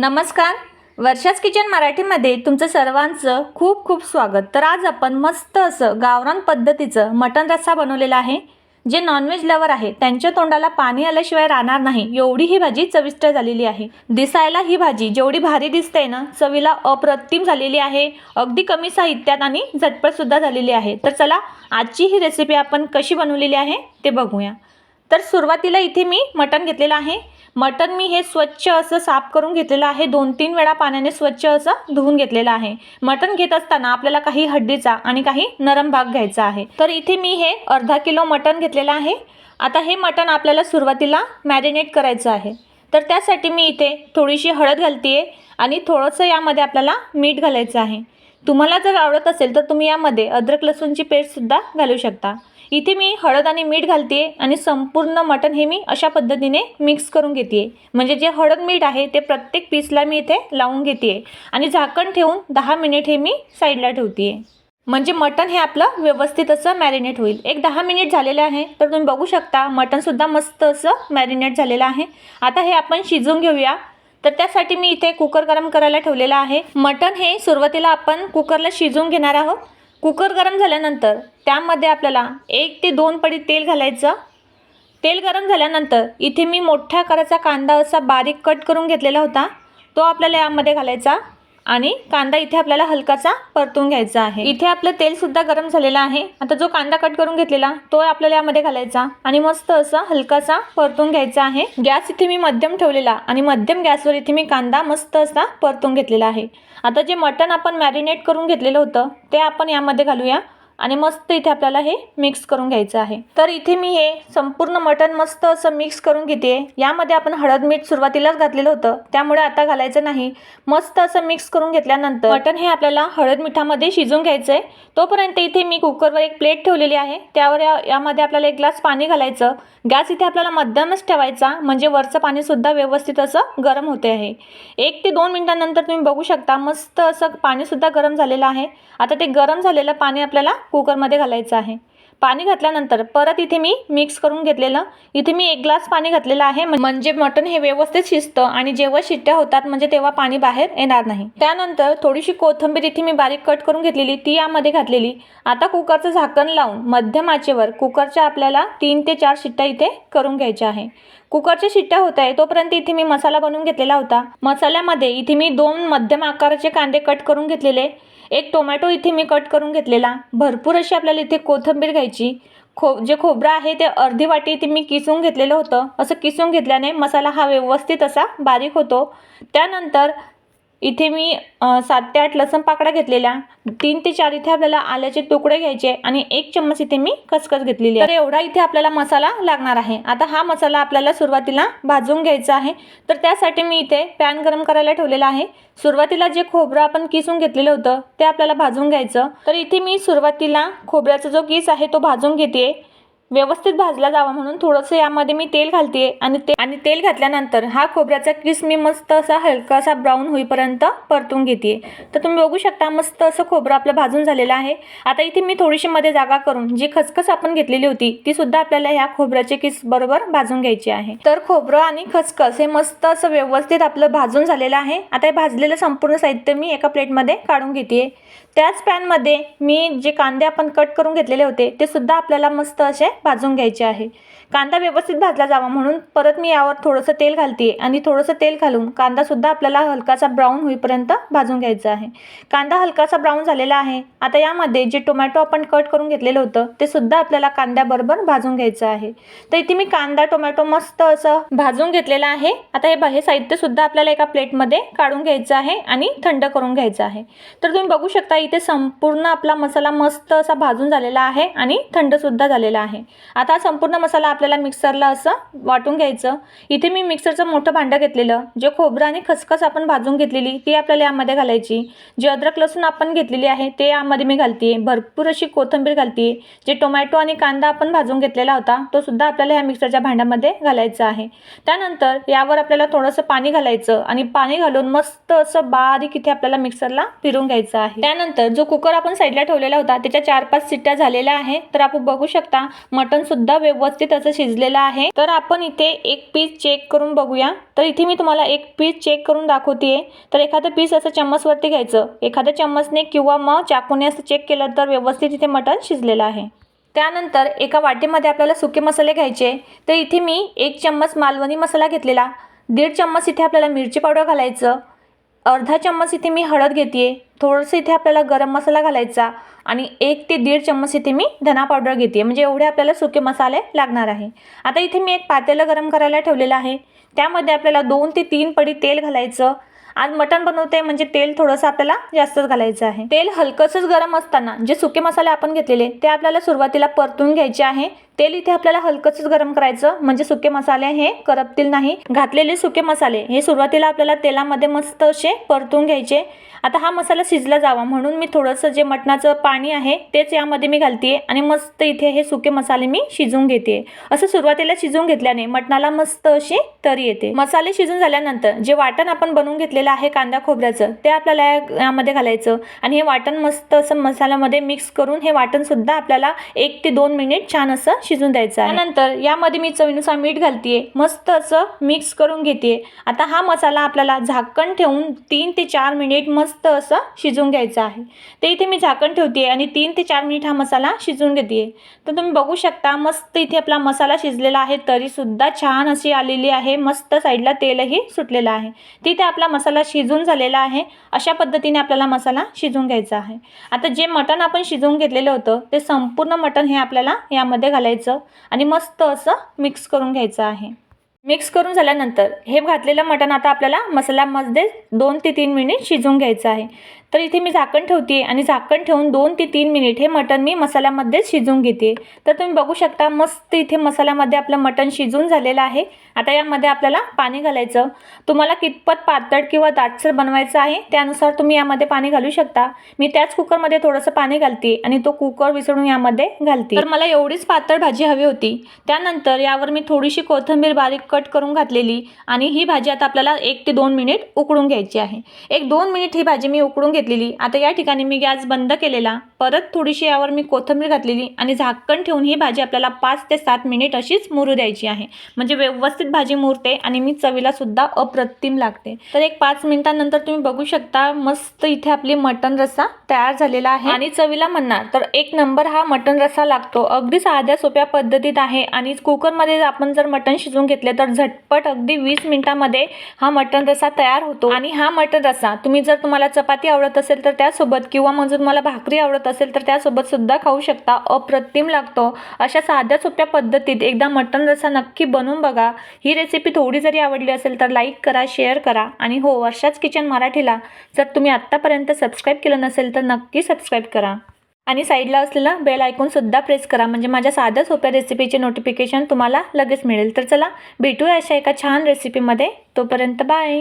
नमस्कार. वर्षास किचन मराठीमध्ये तुमचं सर्वांचं खूप खूप स्वागत. तर आज आपण मस्त असं गावरान पद्धतीचं मटण रस्सा बनवलेला आहे जे नॉनव्हेज लवर आहे. त्यांच्या तोंडाला पाणी आल्याशिवाय राहणार नाही. एवढी ही भाजी चविष्ट झालेली आहे. दिसायला ही भाजी जेवढी भारी दिसते ना चवीला अप्रतिम झालेली आहे. अगदी कमी साहित्यात आणि झटपटसुद्धा झालेली आहे. तर चला आजची ही रेसिपी आपण कशी बनवलेली आहे ते बघूया. तर सुरुवातीला इथे मी मटण घेतलेलं आहे. मटण मी हे स्वच्छ असं साफ करून घेतलेलं आहे. दोन तीन वेळा पाण्याने स्वच्छ असं धुवून घेतलेलं आहे. मटण घेत असताना आपल्याला काही हड्डीचा आणि काही नरम भाग घ्यायचा आहे. तर इथे मी हे अर्धा किलो मटण घेतलेलं आहे. आता हे मटण आपल्याला सुरुवातीला मॅरिनेट करायचं आहे. तर त्यासाठी मी इथे थोडीशी हळद घालते आहे आणि थोडंसं यामध्ये आपल्याला मीठ घालायचं आहे. तुम्हाला जर आवडत असेल तर तुम्ही यामध्ये अद्रक लसूणची पेस्टसुद्धा घालू शकता. इथे मी हळद आणि मीठ घालते आणि संपूर्ण मटण हे मी अशा पद्धतीने मिक्स करून घेते. म्हणजे जे हळद मीठ आहे ते प्रत्येक पीसला मी इथे लावून घेते आणि झाकण ठेवून दहा मिनिट हे मी साईडला ठेवते. म्हणजे मटण हे आपलं व्यवस्थित असं मॅरिनेट होईल. एक दहा मिनिट झालेलं आहे तर तुम्ही बघू शकता मटणसुद्धा मस्त असं मॅरिनेट झालेलं आहे. आता हे आपण शिजवून घेऊया. तर त्यासाठी मी इथे कुकर गरम करायला ठेवलेलं आहे. मटण हे सुरुवातीला आपण कुकरला शिजवून घेणार आहोत. कुकर गरम झाल्यानंतर त्यामध्ये आपल्याला एक ते दोन पडी तेल घालायचं. तेल गरम झाल्यानंतर इथे मी मोठ्या आकाराचा कांदा असा बारीक कट करून घेतलेला होता. तो आपल्याला यामध्ये घालायचा. आणि कांदा इथे आपल्याला हलकासा परतून घ्यायचा आहे. इथे आपलं तेलसुद्धा गरम झालेलं आहे. आता जो कांदा कट करून घेतलेला तो आपल्याला यामध्ये घालायचा आणि मस्त असा हलकासा परतून घ्यायचा आहे. गॅस इथे मी मध्यम ठेवलेला आणि मध्यम गॅसवर इथे मी कांदा मस्त असा परतून घेतलेला आहे. आता जे मटण आपण मॅरिनेट करून घेतलेलं होतं ते आपण यामध्ये घालूया. आणि मस्त इथे आपल्याला हे मिक्स करून घ्यायचं आहे. तर इथे मी हे संपूर्ण मटण मस्त असं मिक्स करून घेते. यामध्ये आपण हळद मीठ सुरुवातीलाच घातलेलं होतं. त्यामुळे आता घालायचं नाही. मस्त असं मिक्स करून घेतल्यानंतर मटण हे आपल्याला हळद मिठामध्ये शिजून घ्यायचं आहे तोपर्यंत इथे मी कुकरवर एक प्लेट ठेवलेली आहे. त्यावर या यामध्ये आपल्याला एक ग्लास पाणी घालायचं. गॅस इथे आपल्याला मध्यमच ठेवायचा. म्हणजे वरचं पाणीसुद्धा व्यवस्थित असं गरम होते आहे. एक ते दोन मिनटानंतर तुम्ही बघू शकता. मस्त असं पाणीसुद्धा गरम झालेलं आहे. आता ते गरम झालेलं पाणी आपल्याला कुकरमध्ये घालायचं आहे. पाणी घातल्यानंतर परत इथे मी मिक्स करून घेतलेलं इथे मी एक ग्लास पाणी घातलेलं आहे. म्हणजे मटण हे व्यवस्थित शिजतं आणि जेव्हा शिट्ट्या होतात म्हणजे तेव्हा पाणी बाहेर येणार नाही. त्यानंतर थोडीशी कोथिंबीर इथे मी बारीक कट करून घेतलेली ती यामध्ये घातलेली. आता कुकरचं झाकण लावून मध्यम आचेवर कुकरच्या आपल्याला तीन ते चार शिट्ट्या इथे करून घ्यायच्या आहे. कुकरच्या शिट्ट्या होत आहे तोपर्यंत इथे मी मसाला बनवून घेतलेला होता. मसाल्यामध्ये इथे मी दोन मध्यम आकाराचे कांदे कट करून घेतलेले. एक टोमॅटो इथे मी कट करून घेतलेला. भरपूर अशी आपल्याला इथे कोथिंबीर घ्यायची. खो जे खोबरं आहे ते अर्धी वाटी इथे मी किसून घेतलेलं होतं. असं किसून घेतल्याने मसाला हा व्यवस्थित असा बारीक होतो. त्यानंतर इथे मी सात ते आठ लसण पाकळ्या घेतलेल्या. तीन ते चार इथे आपल्याला आल्याचे तुकडे घ्यायचे आणि एक चम्मच इथे मी खसखस घेतलेली तर एवढा इथे आपल्याला मसाला लागणार आहे. आता हा मसाला आपल्याला सुरुवातीला भाजून घ्यायचा आहे. तर त्यासाठी मी इथे पॅन गरम करायला ठेवलेला आहे. सुरुवातीला जे खोबरं आपण किसून घेतलेलं होतं ते आपल्याला भाजून घ्यायचं. तर इथे मी सुरुवातीला खोबऱ्याचा जो किस आहे तो भाजून घेते व्यवस्थित भाजला जावा म्हणून थोडंसं यामध्ये मी तेल घालते आणि ते आणि तेल घातल्यानंतर हा खोबऱ्याचा किस मी मस्त असा हलकासा ब्राऊन होईपर्यंत परतून घेते तर तुम्ही बघू शकता मस्त असं खोबरं आपलं भाजून झालेलं आहे. आता इथे मी थोडीशी मध्ये जागा करून जी खसखस आपण घेतलेली होती ती सुद्धा आपल्याला ह्या खोबऱ्याचे किस बरोबर भाजून घ्यायची आहे. तर खोबरं आणि खसखस हे मस्त असं व्यवस्थित आपलं भाजून झालेलं आहे. आता हे भाजलेलं संपूर्ण साहित्य मी एका प्लेटमध्ये काढून घेते त्याच पॅनमध्ये मी जे कांदे आपण कट करून घेतलेले होते ते सुद्धा आपल्याला मस्त असे भाजून घ्यायचे आहे. कांदा व्यवस्थित भाजला जावा म्हणून परत मी यावर थोडंसं तेल घालते आणि थोडंसं तेल घालून कांदासुद्धा आपल्याला हलकासा ब्राऊन होईपर्यंत भाजून घ्यायचा आहे. कांदा हलकासा ब्राऊन झालेला आहे. आता यामध्ये जे टोमॅटो आपण कट करून घेतलेलं होतं ते सुद्धा आपल्याला कांद्याबरोबर भाजून घ्यायचं आहे. तर इथे मी कांदा टोमॅटो मस्त असं भाजून घेतलेलं आहे. आता हे हे साहित्यसुद्धा आपल्याला एका प्लेटमध्ये काढून घ्यायचं आहे आणि थंड करून घ्यायचं आहे. तर तुम्ही बघू शकता इथे संपूर्ण आपला मसाला मस्त असा भाजून झालेला आहे आणि थंडसुद्धा झालेला आहे. आता संपूर्ण मसाला आपल्याला मिक्सरला असं वाटून घ्यायचं. इथे मी मिक्सरचं मोठं भांडं घेतलेलं जे खोबरं आणि खसखस आपण भाजून घेतलेली ती आपल्याला यामध्ये घालायची. जे अद्रक लसूण आपण घेतलेली आहे ते यामध्ये मी घालते भरपूर अशी कोथिंबीर घालते जे टोमॅटो आणि कांदा आपण भाजून घेतलेला होता तो सुद्धा आपल्याला ह्या मिक्सरच्या भांड्यामध्ये घालायचा आहे. त्यानंतर यावर आपल्याला थोडंसं पाणी घालायचं आणि पाणी घालून मस्त असं बारीक इथे आपल्याला मिक्सरला फिरून घ्यायचं आहे. त्यानंतर जो कुकर आपण साईडला ठेवलेला होता त्याच्या चार पाच सिट्ट्या झालेल्या आहे तर आपण बघू शकता मटणसुद्धा व्यवस्थित असं शिजलेलं आहे. तर आपण इथे एक पीस चेक करून बघूया. तर इथे मी तुम्हाला एक पीस चेक करून दाखवते तर एखादं पीस असं चम्मचवरती घ्यायचं. एखाद्या चम्मचने किंवा मग चाकूने असं चेक केलं तर व्यवस्थित इथे मटण शिजलेलं आहे. त्यानंतर एका वाटीमध्ये आपल्याला सुके मसाले घ्यायचे. तर इथे मी एक चम्मच मालवणी मसाला घेतलेला. दीड चम्मच इथे आपल्याला मिरची पावडर घालायचं. अर्धा चम्मच इथे मी हळद घेते थोडंसं इथे आपल्याला गरम मसाला घालायचा आणि एक ते दीड चम्मच इथे मी धना पावडर घेते म्हणजे एवढे आपल्याला सुके मसाले लागणार आहे. आता इथे मी एक पातेलं गरम करायला ठेवलेलं आहे. त्यामध्ये आपल्याला दोन ते तीन पडी तेल घालायचं. आज मटण बनवते म्हणजे तेल थोडंसं आपल्याला जास्तच घालायचं आहे. तेल हलकंसंच गरम असताना जे सुके मसाले आपण घेतलेले ते आपल्याला सुरुवातीला परतून घ्यायचे आहे. तेल इथे आपल्याला हलकंच गरम करायचं. म्हणजे सुके मसाले हे करपतील नाही. घातलेले सुके मसाले हे सुरुवातीला आपल्याला तेलामध्ये मस्त असे परतून घ्यायचे. आता हा मसाला शिजला जावा. म्हणून मी थोडंसं जे मटणाचं पाणी आहे तेच यामध्ये मी घालते आणि मस्त इथे हे सुके मसाले मी शिजवून घेते असं सुरुवातीला शिजवून घेतल्याने मटणाला मस्त अशी तरी येते. मसाले शिजून झाल्यानंतर जे वाटण आपण बनवून घेतलेलं आहे कांदा खोबऱ्याचं ते आपल्याला यामध्ये घालायचं आणि हे वाटण मस्त असं मसाल्यामध्ये मिक्स करून हे वाटणसुद्धा आपल्याला एक ते दोन मिनिट छान असं शिजून द्यायचं आहे. त्यानंतर यामध्ये मी चवीनुसार मीठ घालते मस्त असं मिक्स करून घेते आता हा मसाला आपल्याला झाकण ठेवून तीन ते चार मिनिट मस्त असं शिजवून घ्यायचं आहे. ते इथे मी झाकण ठेवते आणि तीन ते चार मिनिट हा मसाला शिजवून घेते तर तुम्ही बघू शकता मस्त इथे आपला मसाला शिजलेला आहे तरीसुद्धा छान अशी आलेली आहे. मस्त साईडला तेलही सुटलेलं आहे. तिथे आपला मसाला शिजून झालेला आहे. अशा पद्धतीने आपल्याला मसाला शिजवून घ्यायचा आहे. आता जे मटण आपण शिजवून घेतलेलं होतं ते संपूर्ण मटण हे आपल्याला यामध्ये घालायचं आणि मस्त असं मिक्स करून घ्यायचं आहे. मिक्स करून झाल्यानंतर हे घातलेलं मटण आता आपल्याला मसाल्यामध्ये दोन ते तीन मिनिट शिजवून घ्यायचं आहे. तर इथे मी झाकण ठेवते आणि झाकण ठेवून दोन ते तीन मिनिट हे मटण मी मसाल्यामध्ये शिजवून घेते. तर तुम्ही बघू शकता मस्त इथे मसाल्यामध्ये आपलं मटण शिजून झालेलं आहे. आता यामध्ये आपल्याला पाणी घालायचं. तुम्हाला कितपत पातळ किंवा दाटसर बनवायचं आहे त्यानुसार तुम्ही यामध्ये पाणी घालू शकता. मी त्याच कुकरमध्ये थोडंसं पाणी घालते आणि तो कुकर विसळून यामध्ये घालते. तर मला एवढीच पातळ भाजी हवी होती. त्यानंतर यावर मी थोडीशी कोथिंबीर बारीक कट करून घातलेली आणि ही भाजी आता आपल्याला एक ते दोन मिनिट उकडून घ्यायची आहे. एक दोन मिनिट ही भाजी मी उकडून घेतलेली. आता या ठिकाणी मी गॅस बंद केलेला. परत थोडीशी यावर मी कोथिंबीर घातलेली आणि झाकण ठेवून ही भाजी आपल्याला पाच ते सात मिनिट अशीच मुरू द्यायची आहे. म्हणजे व्यवस्थित भाजी मुरते आणि मी चवीला सुद्धा अप्रतिम लागते. तर एक पाच मिनिटांनंतर तुम्ही बघू शकता मस्त इथे आपली मटण रस्सा तयार झालेला आहे. आणि चवीला म्हणणार तर एक नंबर हा मटण रस्सा लागतो. अगदी साध्या सोप्या पद्धतीत आहे आणि कुकरमध्ये आपण जर मटण शिजवून घेतले तर झटपट अगदी वीस मिनटामध्ये हा मटण रस्सा तयार होतो. आणि हा मटण रस्सा तुम्ही जर तुम्हाला चपाती आवडत असेल तर त्यासोबत किंवा मग जर तुम्हाला भाकरी आवडत असेल तर त्यासोबत सुद्धा खाऊ शकता. अप्रतिम लागतो. अशा साध्या सोप्या पद्धतीत एकदा मटण रस्सा नक्की बनवून बघा. ही रेसिपी थोडी जरी आवडली असेल तर लाईक करा शेअर करा. आणि हो वर्षाच किचन मराठीला जर तुम्ही आत्तापर्यंत सबस्क्राईब केलं नसेल तर नक्की सबस्क्राईब करा. आणि साईडला असलेलं बेल ऐकूनसुद्धा प्रेस करा. म्हणजे माझ्या साध्या सोप्या रेसिपीचे नोटिफिकेशन तुम्हाला लगेच मिळेल. तर चला भेटूया अशा एका छान रेसिपीमध्ये तोपर्यंत बाय